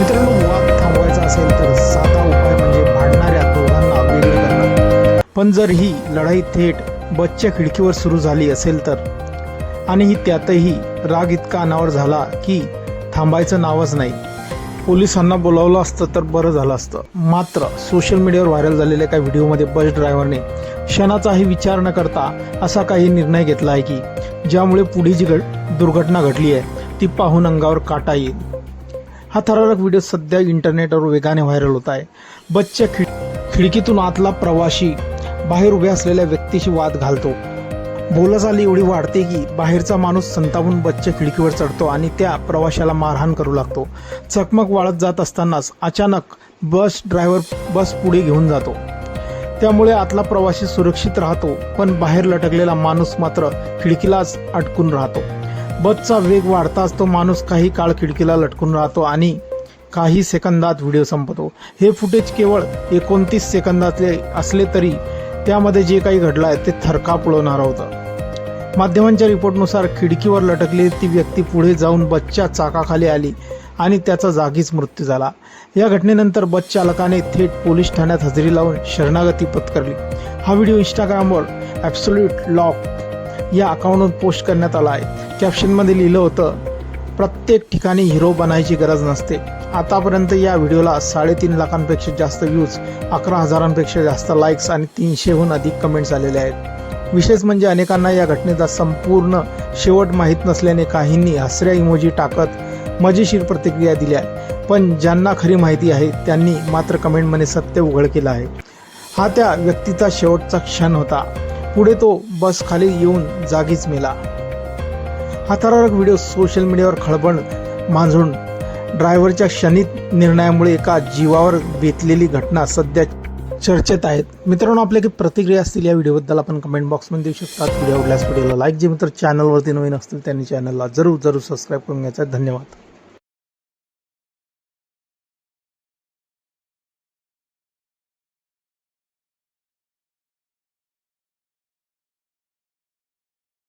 मित्रांनो वाद थांबवायचा असेल तर साधा उपाय म्हणजे भांडणाऱ्या दोघांना वेगळं करणं. पण जर ही लढाई थेट बसच्या खिडकीवर सुरू झाली असेल तर? आणि ही त्यातही राग इतका अनावर झाला की थांबायचं नावच नाही. पोलिसांना बोलावलं असतं तर बरं झालं असतं. मात्र सोशल मीडियावर व्हायरल झालेल्या एका व्हिडिओमध्ये बस ड्रायव्हरने क्षणाचाही विचार न करता असा काही निर्णय घेतला आहे की ज्यामुळे पुढे जी घड दुर्घटना घडली आहे ती पाहून अंगावर काटा येईल. हा थरारक व्हिडिओ सध्या इंटरनेटवर वेगाने व्हायरल होत आहे. बसच्या खिड खिडकीतून आतला प्रवाशी बाहेर उभ्या असलेल्या व्यक्तीशी वाद घालतो. बोलाचाली एवढी वाढते की बाहेरचा माणूस संतावून बसच्या खिडकीवर चढतो आणि त्या प्रवाशाला मारहाण करू लागतो. चकमक वाढत जात असतानाच अचानक बस ड्रायव्हर बस पुढे घेऊन जातो. त्यामुळे आतला प्रवासी सुरक्षित राहतो पण बाहेर लटकलेला माणूस मात्र खिडकीलाच अटकून राहतो. बसचा वेग वाढताच तो माणूस काही काळ खिडकीला लटकून राहतो आणि काही सेकंदात व्हिडिओ संपतो. हे फुटेज केवळ एकोणतीस सेकंदातले असले तरी त्यामध्ये जे काही घडलं आहे ते थरकाप पुळवणारं होतं. माध्यमांच्या रिपोर्टनुसार खिडकीवर लटकलेली ती व्यक्ती पुढे जाऊन बसच्या चाकाखाली आली आणि त्याचा जागीच मृत्यू झाला. या घटनेनंतर बस चालकाने थेट पोलीस ठाण्यात हजेरी लावून शरणागती पत्करली. हा व्हिडिओ इंस्टाग्रामवर ॲब्सोल्यूट लॉक या अकाउंटवर पोस्ट करण्यात आला आहे. कॅप्शनमध्ये लिहिलं होतं प्रत्येक ठिकाणी हिरो बनायची गरज नसते. आतापर्यंत या व्हिडिओला साडेतीन लाखांपेक्षा जास्त व्ह्यूज अकरा हजारांपेक्षा जास्त लाईक्स आणि तीनशेहून अधिक कमेंट्स आलेले आहेत. विशेष म्हणजे अनेकांना या घटनेचा संपूर्ण शेवट माहीत नसल्याने काहींनी हसऱ्या इमोजी टाकत मजेशीर प्रतिक्रिया दिल्या पण ज्यांना खरी माहिती आहे त्यांनी मात्र कमेंटमध्ये सत्य उघड केलं आहे. हा त्या व्यक्तीचा शेवटचा क्षण होता. पुढे तो बस खाली येऊन जागीच मेला. हा व्हिडिओ सोशल मीडियावर खळबळ मांजून ड्रायव्हरच्या क्षणित निर्णयामुळे एका जीवावर बेतलेली घटना सध्या चर्चेत आहेत. मित्रांनो आपल्या काही प्रतिक्रिया असतील या व्हिडिओबद्दल आपण कमेंट बॉक्समध्ये देऊ शकतात. व्हिडिओ आवडल्यास व्हिडिओला लाईक जे मित्र चॅनलवरती नवीन असतील त्यांनी चॅनलला जरूर जरूर सबस्क्राईब करून घ्यायचा. धन्यवाद.